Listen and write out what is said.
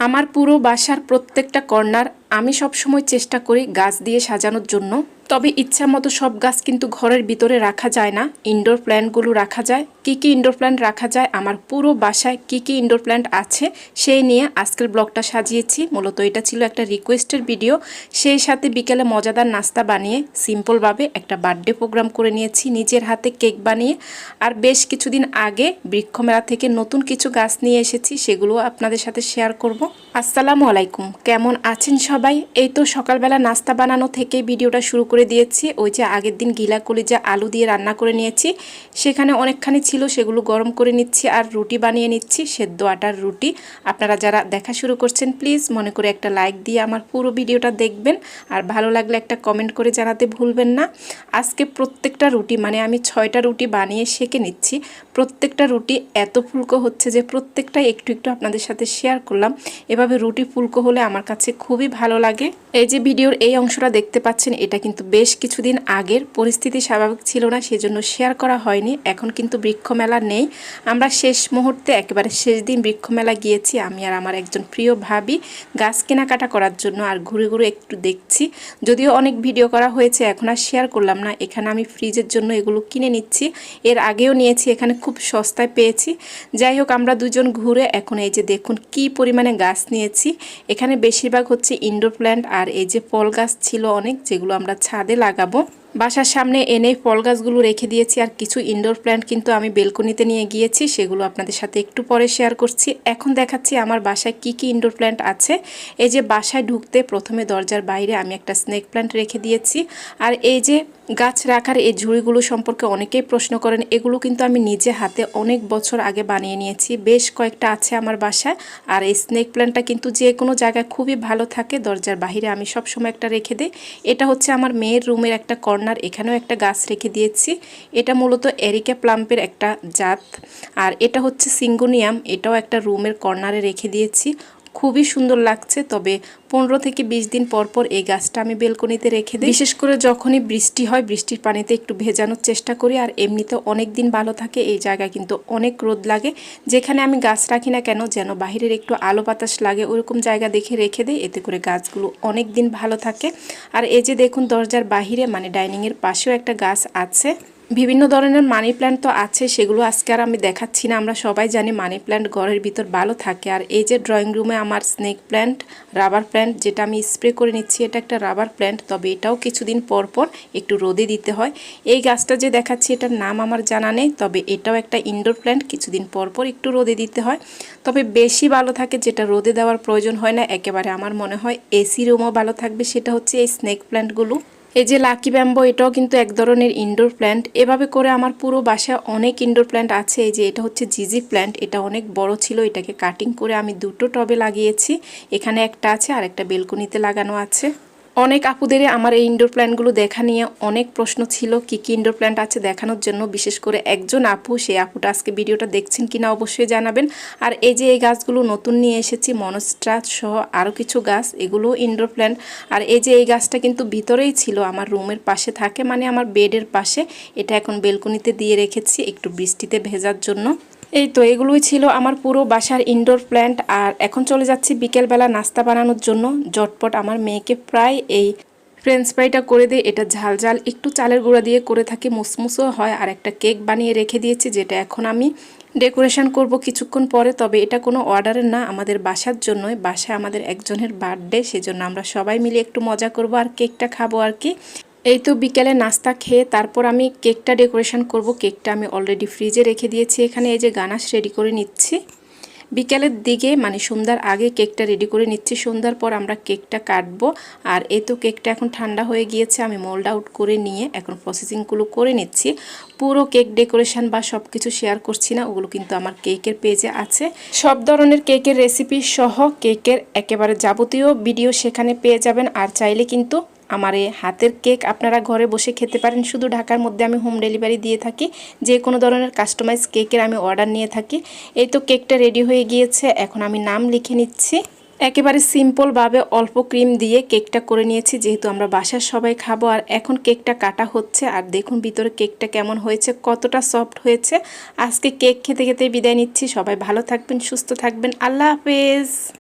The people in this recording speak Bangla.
আমার পুরো বাসার প্রত্যেকটা কর্নার আমি সবসময় চেষ্টা করি গাছ দিয়ে সাজানোর জন্য। তবে ইচ্ছা মতো সব গাছ কিন্তু ঘরের ভিতরে রাখা যায় না ইনডোর প্ল্যান্টগুলো রাখা যায়। কি কি ইনডোর প্ল্যান্ট রাখা যায়, আমার পুরো বাসায় কি কি ইনডোর প্ল্যান্ট আছে, সেই নিয়ে আজকের ব্লগটা সাজিয়েছি। মূলত এটা ছিল একটা রিকোয়েস্টের ভিডিও সেই সাথে বিকেলে মজাদার নাস্তা বানিয়ে সিম্পলভাবে একটা বার্থডে প্রোগ্রাম করে নিয়েছি, নিজের হাতে কেক বানিয়ে। আর বেশ কিছুদিন আগে বৃক্ষমেলা থেকে নতুন কিছু গাছ নিয়ে এসেছি, সেগুলো আপনাদের সাথে শেয়ার করব। আসসালামু আলাইকুম, কেমন আছেন সবাই? এই তো সকালবেলা নাস্তা বানানো থেকে ভিডিওটা শুরু করে দিয়েছি। ওই যে আগের দিন গিলা কলিজা আলু দিয়ে রান্না করে নিয়েছি। সেখানে অনেকখানি ছিল সেগুলো গরম করে নিচ্ছি আর রুটি বানিয়ে নিচ্ছি, সেদ্ধ আটার রুটি। আপনারা যারা দেখা শুরু করছেন প্লিজ মনে করে একটা লাইক দিয়ে আমার পুরো ভিডিওটা দেখবেন। আর ভালো লাগলে একটা কমেন্ট করে জানাতে ভুলবেন না। আজকে প্রত্যেকটা রুটি মানে আমি ছয়টা রুটি বানিয়ে সেঁকে নিচ্ছি। প্রত্যেকটা রুটি এত ফুলকো হচ্ছে যে প্রত্যেকটাই একটু একটু আপনাদের সাথে শেয়ার করলাম। এভাবে রুটি ফুলকো হলে আমার কাছে খুবই ভালো লাগে। এই যে ভিডিওর এই অংশটা দেখতে পাচ্ছেন, এটা কিন্তু বেশ কিছুদিন আগের পরিস্থিতি স্বাভাবিক ছিল না, সেজন্য শেয়ার করা হয়নি। এখন কিন্তু বৃক্ষ মেলা নেই। আমরা শেষ মুহূর্তে একেবারে শেষ দিন বৃক্ষমেলা গিয়েছি। আমি আর আমার একজন প্রিয় ভাবি গাছ কেনাকাটা করার জন্য আর ঘুরে ঘুরে একটু দেখছি। যদিও অনেক ভিডিও করা হয়েছে, এখন আর শেয়ার করলাম না। এখানে আমি ফ্রিজের জন্য এগুলো কিনে নিচ্ছি। এর আগেও নিয়েছি, এখানে খুব সস্তায় পেয়েছি। যাই হোক, আমরা দুজন ঘুরে এখন এই যে দেখুন কি পরিমাণে গাছ নিয়েছি। এখানে বেশিরভাগ হচ্ছে ইনডোর প্ল্যান্ট আর এই যে ফল গাছ ছিল অনেক, যেগুলো আমরা ছাদে লাগাবো। বাসার সামনে এনে ফল গাছগুলো রেখে দিয়েছি আর কিছু ইনডোর প্ল্যান্ট কিন্তু আমি বেলকনিতে নিয়ে গিয়েছি, সেগুলো আপনাদের সাথে একটু পরে শেয়ার করছি। এখন দেখাচ্ছি আমার বাসায় কি কি ইনডোর প্ল্যান্ট আছে। এই যে বাসায় ঢুকতে প্রথমে দরজার বাইরে আমি একটা স্নেক প্ল্যান্ট রেখে দিয়েছি। আর এই যে গাছ রাখার এই ঝুড়িগুলো সম্পর্কে অনেকেই প্রশ্ন করেন। এগুলো কিন্তু আমি নিজে হাতে অনেক বছর আগে বানিয়ে নিয়েছি। বেশ কয়েকটা আছে আমার বাসায়। আর এই স্নেক প্ল্যান্টটা কিন্তু যে কোনো জায়গায় খুবই ভালো থাকে, দরজার বাহিরে আমি সব সময় একটা রেখে দিই। এটা হচ্ছে আমার মেয়ের রুমের একটা কর্নার, এখানেও একটা গাছ রেখে দিয়েছি। এটা মূলত এরিকা প্লাম্পের একটা জাত। আর এটা হচ্ছে সিঙ্গোনিয়াম, এটাও একটা রুমের কর্নারে রেখে দিয়েছি। খুবই সুন্দর লাগছে, তবে পনেরো থেকে বিশ দিন পর পর এই গাছটা আমি বেলকনিতে রেখে দিই। বিশেষ করে যখনই বৃষ্টি হয়, বৃষ্টির পানিতে একটু ভেজানোর চেষ্টা করি, আর এমনিতে অনেক দিন ভালো থাকে, এই জায়গায় কিন্তু অনেক রোদ লাগে। যেখানে আমি গাছ রাখি না কেন, যেন বাহিরের একটু আলো বাতাস লাগে, ওরকম জায়গা দেখে রেখে দিই, এতে করে গাছগুলো অনেক দিন ভালো থাকে। আর এই যে দেখুন, দরজার বাহিরে মানে ডাইনিংয়ের পাশেও একটা গাছ আছে। বিভিন্ন ধরনের মানি প্ল্যান্ট তো আছে, সেগুলো আজকে আর আমি দেখাচ্ছি না। আমরা সবাই জানি মানি প্ল্যান্ট ঘরের ভিতর ভালো থাকে। আর এই যে ড্রয়িং রুমে আমার স্নেক প্ল্যান্ট রাবার প্ল্যান্ট যেটা আমি স্প্রে করে নিচ্ছি, এটা একটা রাবার প্ল্যান্ট তবে এটাও কিছুদিন পর পর একটু রোদে দিতে হয়। এই গাছটা যে দেখাচ্ছি, এটার নাম আমার জানা নেই, তবে এটাও একটা ইনডোর প্ল্যান্ট কিছুদিন পর পর একটু রোদে দিতে হয়। তবে বেশি ভালো থাকে যেটা রোদে দেওয়ার প্রয়োজন হয় না, একেবারে আমার মনে হয় এসি রুমও ভালো থাকবে, সেটা হচ্ছে এই স্নেক প্ল্যান্টগুলো এই যে লাকি ব্যাম্বো, এটাও কিন্তু এক ধরনের ইনডোর প্ল্যান্ট এভাবে করে আমার পুরো বাসায় অনেক ইনডোর প্ল্যান্ট আছে। এই যে এটা হচ্ছে জিজি প্ল্যান্ট এটা অনেক বড় ছিল, এটাকে কাটিং করে আমি দুটো টবে লাগিয়েছি। এখানে একটা আছে আর একটা বেলকুনিতে লাগানো আছে। অনেক আপুদের আমার এই ইনডোর প্ল্যান্টগুলো দেখা নিয়ে অনেক প্রশ্ন ছিল, কি কি ইনডোর প্ল্যান্ট আছে দেখানোর জন্য, বিশেষ করে একজন আপু, সেই আপুটা আজকে ভিডিওটা দেখছেন কিনা অবশ্যই জানাবেন। আর এই যে এই গাছগুলো নতুন নিয়ে এসেছি মনস্ট্রা সহ আরও কিছু গাছ, এগুলো ইনডোর প্ল্যান্ট আর এই যে এই গাছটা কিন্তু ভিতরেই ছিল, আমার রুমের পাশে থাকে মানে আমার বেডের পাশে। এটা এখন বেলকনিতে দিয়ে রেখেছি, একটু বৃষ্টিতে ভেজার জন্য। এই তো এগুলোই ছিল আমার পুরো বাসার ইনডোর প্ল্যান্ট আর এখন চলে যাচ্ছি বিকেলবেলা নাস্তা বানানোর জন্য। জটপট আমার মেয়েকে প্রায় এই ফ্রেঞ্চ ফ্রাইটা করে দিয়ে এটা ঝাল ঝাল। একটু চালের গুঁড়া দিয়ে করে থাকি, মুসমুসও হয়, আর একটা কেক বানিয়ে রেখে দিয়েছি, যেটা এখন আমি ডেকোরেশন করব কিছুক্ষণ পরে। তবে এটা কোনো অর্ডারের না, আমাদের বাসার জন্যই। বাসায় আমাদের একজনের বার্থডে সেজন্য আমরা সবাই মিলে একটু মজা করব, আর কেকটা খাব আর কি। এই তো বিকেলে নাস্তা খেয়ে তারপর আমি কেকটা ডেকোরেশন করব। কেকটা আমি অলরেডি ফ্রিজে রেখে দিয়েছি। এখানে এই যে গানাশ রেডি করে নিচ্ছি। বিকেলের দিকে মানে সন্ধ্যার আগে কেকটা রেডি করে নিচ্ছি। সন্ধ্যার পর আমরা কেকটা কাটবো। আর এই তো কেকটা এখন ঠান্ডা হয়ে গিয়েছে। আমি মোল্ড আউট করে নিয়ে এখন প্রসেসিংগুলো করে নিচ্ছি। পুরো কেক ডেকোরেশন বা সব কিছু শেয়ার করছি না। ওগুলো কিন্তু আমার কেকের পেজে আছে। সব ধরনের কেকের রেসিপি সহ কেকের একেবারে যাবতীয় ভিডিও সেখানে পেয়ে যাবেন। আর চাইলে কিন্তু আমার এই হাতের কেক আপনারা ঘরে বসে খেতে পারেন। শুধু ঢাকার মধ্যে আমি হোম ডেলিভারি দিয়ে থাকি। যে কোনো ধরনের কাস্টমাইজ কেকের আমি অর্ডার নিয়ে থাকি। এই তো কেকটা রেডি হয়ে গিয়েছে। এখন আমি নাম লিখে নিচ্ছি। একেবারে সিম্পলভাবে অল্প ক্রিম দিয়ে কেকটা করে নিয়েছি। যেহেতু আমরা বাসার সবাই খাব। আর এখন কেকটা কাটা হচ্ছে। আর দেখুন ভিতরে কেকটা কেমন হয়েছে, কতটা সফট হয়েছে। আজকে কেক খেতে খেতে বিদায় নিচ্ছি। সবাই ভালো থাকবেন, সুস্থ থাকবেন। আল্লাহ হাফেজ।